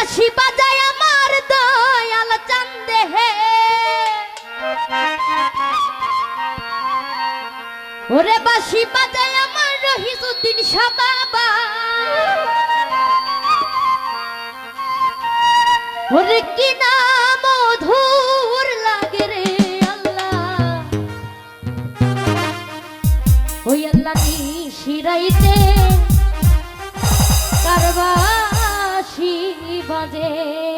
বাঁশি বাজায় আমার দয়াল চান্দে হে। ওরে বাঁশি বাজায় আমার রহিসুদ্দিন শাহ বাবা। ওরে কি না মধুর লাগে রে আল্লাহ। ওই আল্লাহ নিশিরাইতে বাঁশি বাজে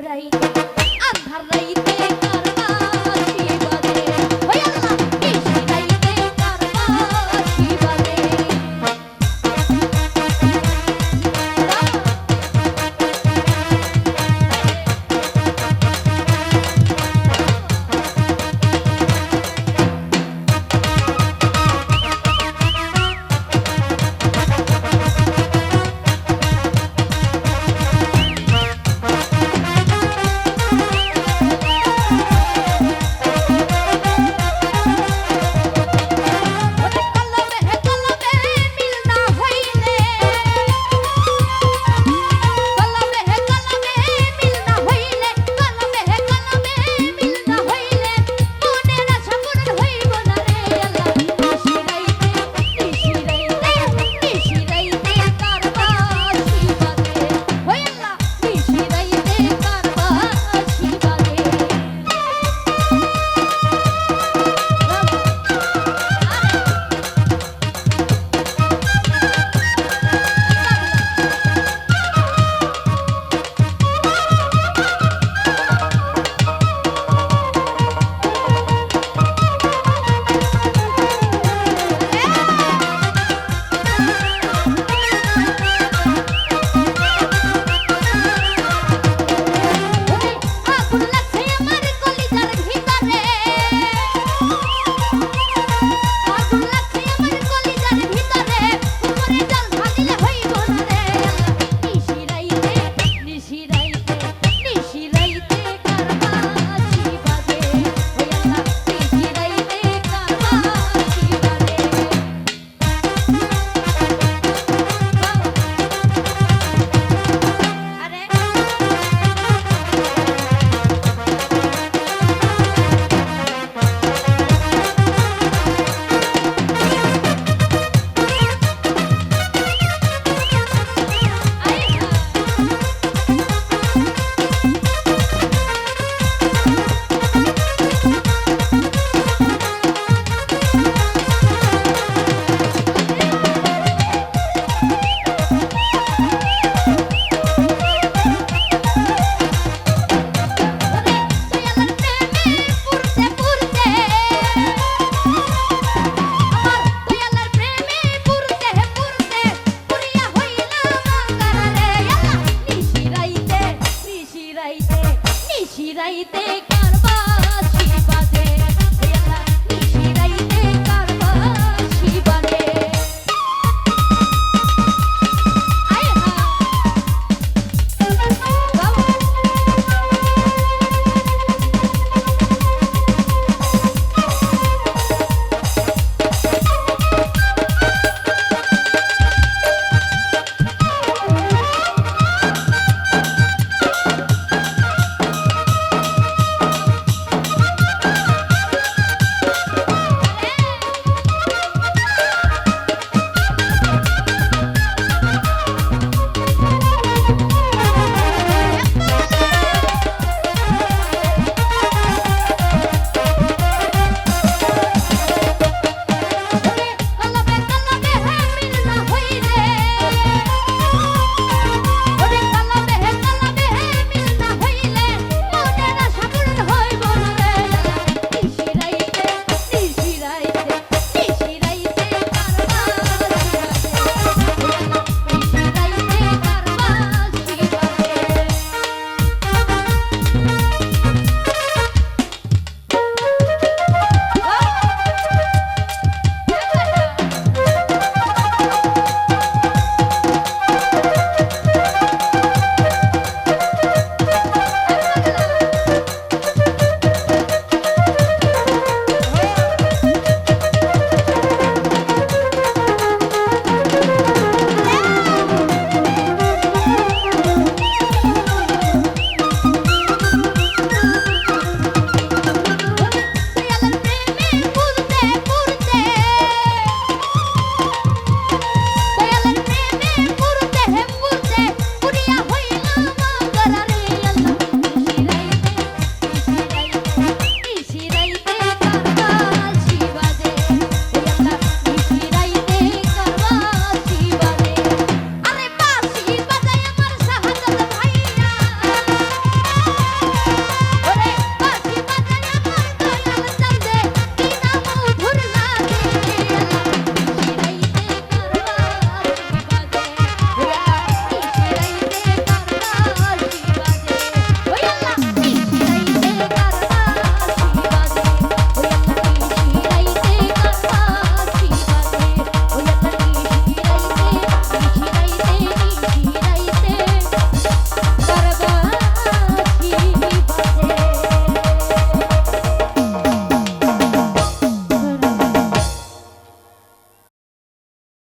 right